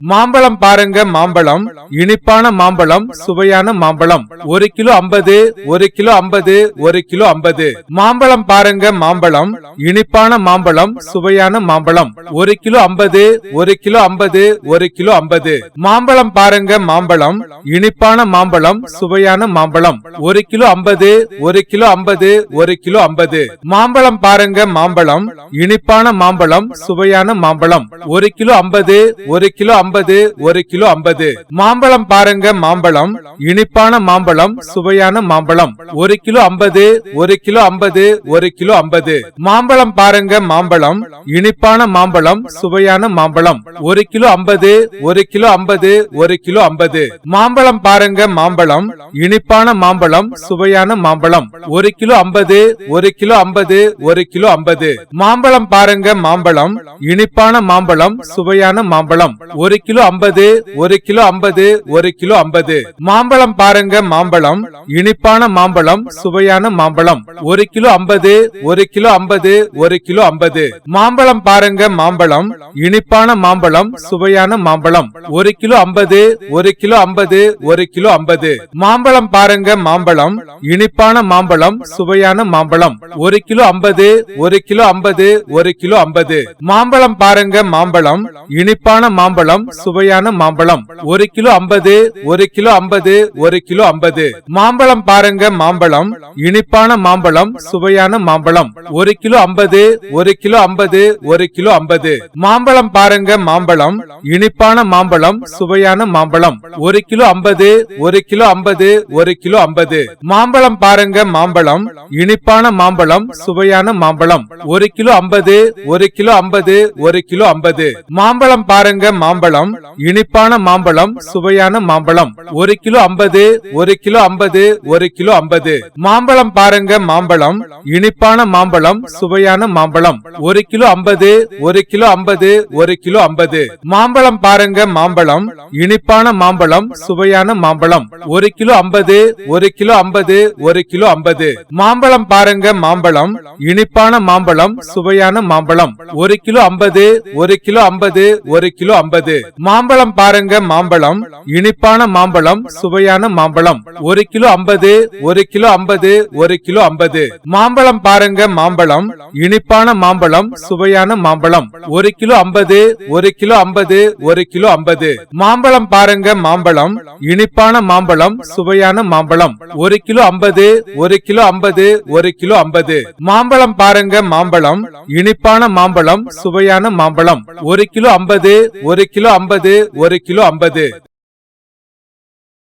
மாம்பழம் பாருங்க மாம்பழம் இனிப்பான மாம்பழம் சுவையான மாம்பழம் ஒரு கிலோ ஐம்பது ஒரு கிலோ ஐம்பது ஒரு கிலோ ஐம்பது மாம்பழம் பாருங்க மாம்பழம் இனிப்பான மாம்பழம் சுவையான மாம்பழம் ஒரு கிலோ ஐம்பது ஒரு கிலோ ஐம்பது ஒரு கிலோ ஐம்பது மாம்பழம் பாருங்க மாம்பழம் இனிப்பான மாம்பழம் சுவையான மாம்பழம் ஒரு கிலோ ஐம்பது ஒரு கிலோ ஐம்பது ஒரு கிலோ ஐம்பது மாம்பழம் பாருங்க மாம்பழம் இனிப்பான மாம்பழம் சுவையான மாம்பழம் ஒரு கிலோ ஐம்பது ஒரு கிலோ ஐம்பது ஒரு கிலோ ஐம்பது மாம்பழம் பாருங்க மாம்பழம் இனிப்பான மாம்பழம் சுவையான மாம்பழம் ஒரு கிலோ ஐம்பது ஒரு கிலோ ஐம்பது ஒரு கிலோ ஐம்பது மாம்பழம் பாருங்க மாம்பழம் இனிப்பான மாம்பழம் சுவையான மாம்பழம் ஒரு கிலோ ஐம்பது ஒரு கிலோ ஐம்பது ஒரு கிலோ ஐம்பது மாம்பழம் பாருங்க மாம்பழம் இனிப்பான மாம்பழம் சுவையான மாம்பழம் ஒரு கிலோ ஐம்பது ஒரு கிலோ ஐம்பது ஒரு கிலோ ஐம்பது மாம்பழம் பாருங்க மாம்பழம் இனிப்பான மாம்பழம் சுவையான மாம்பழம் ஒரு கிலோ ஐம்பது ஒரு கிலோ ஐம்பது ஒரு கிலோ ஐம்பது மாம்பழம் பாருங்க மாம்பழம் இனிப்பான மாம்பழம் சுவையான மாம்பழம் ஒரு கிலோ ஐம்பது ஒரு கிலோ ஐம்பது ஒரு கிலோ ஐம்பது மாம்பழம் பாருங்க மாம்பழம் இனிப்பான மாம்பழம் சுவையான மாம்பழம் ஒரு கிலோ ஐம்பது ஒரு கிலோ ஐம்பது ஒரு கிலோ ஐம்பது மாம்பழம் பாருங்க மாம்பழம் இனிப்பான மாம்பழம் சுவையான மாம்பழம் ஒரு கிலோ ஐம்பது ஒரு கிலோ ஐம்பது ஒரு கிலோ ஐம்பது மாம்பழம் பாருங்க மாம்பழம் இனிப்பான மாம்பழம் சுவையான மாம்பழம் ஒரு கிலோ ஐம்பது ஒரு கிலோ ஐம்பது ஒரு கிலோ ஐம்பது மாம்பழம் பாருங்க மாம்பழம் இனிப்பான மாம்பழம் சுவையான மாம்பழம் ஒரு கிலோ ஐம்பது ஒரு கிலோ ஐம்பது ஒரு கிலோ ஐம்பது மாம்பழம் பாருங்க மாம்பழம் இனிப்பான மாம்பழம் சுவையான மாம்பழம் ஒரு கிலோ ஐம்பது ஒரு கிலோ ஐம்பது ஒரு கிலோ ஐம்பது மாம்பழம் பாருங்க மாம்பழம் இனிப்பான மாம்பழம் சுவையான மாம்பழம் ஒரு கிலோ ஐம்பது ஒரு கிலோ ஐம்பது ஒரு கிலோ ஐம்பது மாம்பழம் பாருங்க மாம்பழம் இனிப்பான மாம்பழம் சுவையான மாம்பழம் ஒரு கிலோ ஐம்பது ஒரு கிலோ ஐம்பது ஒரு கிலோ ஐம்பது மாம்பழம் பாருங்க மாம்பழம் இனிப்பான மாம்பழம் சுவையான மாம்பழம் ஒரு கிலோ ஐம்பது ஒரு கிலோ ஐம்பது ஒரு கிலோ ஐம்பது மாம்பழம் பாருங்க மாம்பழம் இனிப்பான மாம்பழம் சுவையான மாம்பழம் ஒரு கிலோ ஐம்பது ஒரு கிலோ ஐம்பது ஒரு கிலோ ஐம்பது மாம்பழம் பாருங்க மாம்பழம் இனிப்பான மாம்பழம் சுவையான மாம்பழம் ஒரு கிலோ ஐம்பது ஒரு கிலோ ஐம்பது ஒரு கிலோ ஐம்பது மாம்பழம் பாருங்க மாம்பழம் இனிப்பான மாம்பழம் சுவையான மாம்பழம் ஒரு கிலோ ஐம்பது ஒரு கிலோ ஐம்பது ஒரு கிலோ ஐம்பது மாம்பழம் பாருங்க மாம்பழம் இனிப்பான மாம்பழம் சுவையான மாம்பழம் ஒரு கிலோ ஐம்பது ஒரு கிலோ ஐம்பது ஒரு கிலோ ஐம்பது மாம்பழம் பாருங்க மாம்பழம் இனிப்பான மாம்பழம் சுவையான மாம்பழம் ஒரு கிலோ ஐம்பது ஒரு கிலோ ஐம்பது ஒரு கிலோ ஐம்பது மாம்பழம் பாருங்க மாம்பழம் இனிப்பான மாம்பழம் சுவையான மாம்பழம் ஒரு கிலோ ஐம்பது ஒரு கிலோ கிலோ ஐம்பது ஒரு கிலோ ஐம்பது